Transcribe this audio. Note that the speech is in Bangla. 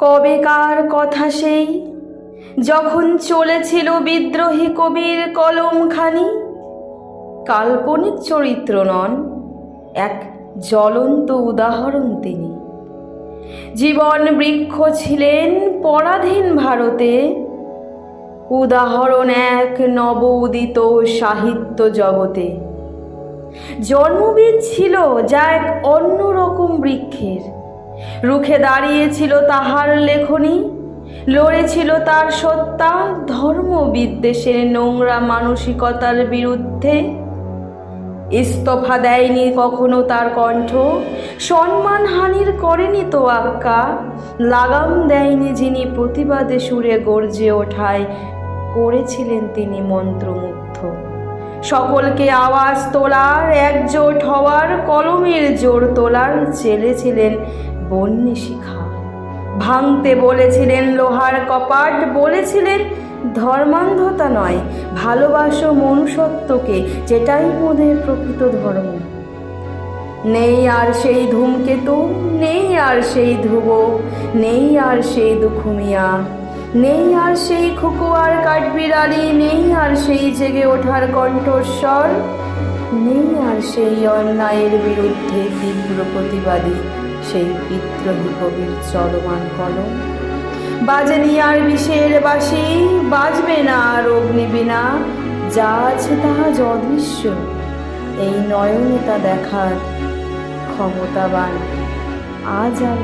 কবেকার কথা সেই? যখন চলেছিল বিদ্রোহী কবির কলমখানি, কাল্পনিক চরিত্র নন, এক জ্বলন্ত উদাহরণ তিনি। জীবন বৃক্ষ ছিলেন পরাধীন ভারতে, উদাহরণ এক নব উদিত সাহিত্য জগতে। জন্মবীজ ছিল যা এক অন্যরকম বৃক্ষের। রুখে দাঁড়িয়েছিল তাহার লেখনী, লড়েছিল তার সত্তা ধর্ম বিদ্বেষের নোংরা মানসিকতার বিরুদ্ধে। ইস্তফা দেয়নি কখনো তার কণ্ঠ সম্মানহানির করেনি তো আক্কা লাগাম দেয়নি যিনি প্রতিবাদে সুরে গর্জে ওঠায়, করেছিলেন তিনি মন্ত্রমুগ্ধ। সকলকে আওয়াজ তোলার, একজোট হওয়ার, কলমের জোর তোলার, চেলেছিলেন বন্যী শিখা। ভাঙতে বলেছিলেন লোহার কপাট, বলেছিলেন ধর্মান্ধতা নয়, ভালোবাসো মনুষ্যত্বকে, যেটাই মোদের প্রকৃত ধর্ম। নেই আর সেই ধূমকেতু, নেই আর সেই ধ্রুব, নেই আর সেই দুখুমিয়া, নেই আর সেই খুকুয়ার কাঠবিড়ালি, নেই আর সেই জেগে ওঠার কণ্ঠস্বর নেই আর সেই অন্যায়ের বিরুদ্ধে তীব্র প্রতিবাদী সেই বিদ্রোহী কবির চলমান কলম। বাজেনি আর বিষের বাসি বাজবে না আর অগ্নিবীণা যা আছে তাহা অদৃশ্য, এই নয়নে তা দেখার ক্ষমতাবান আজ আর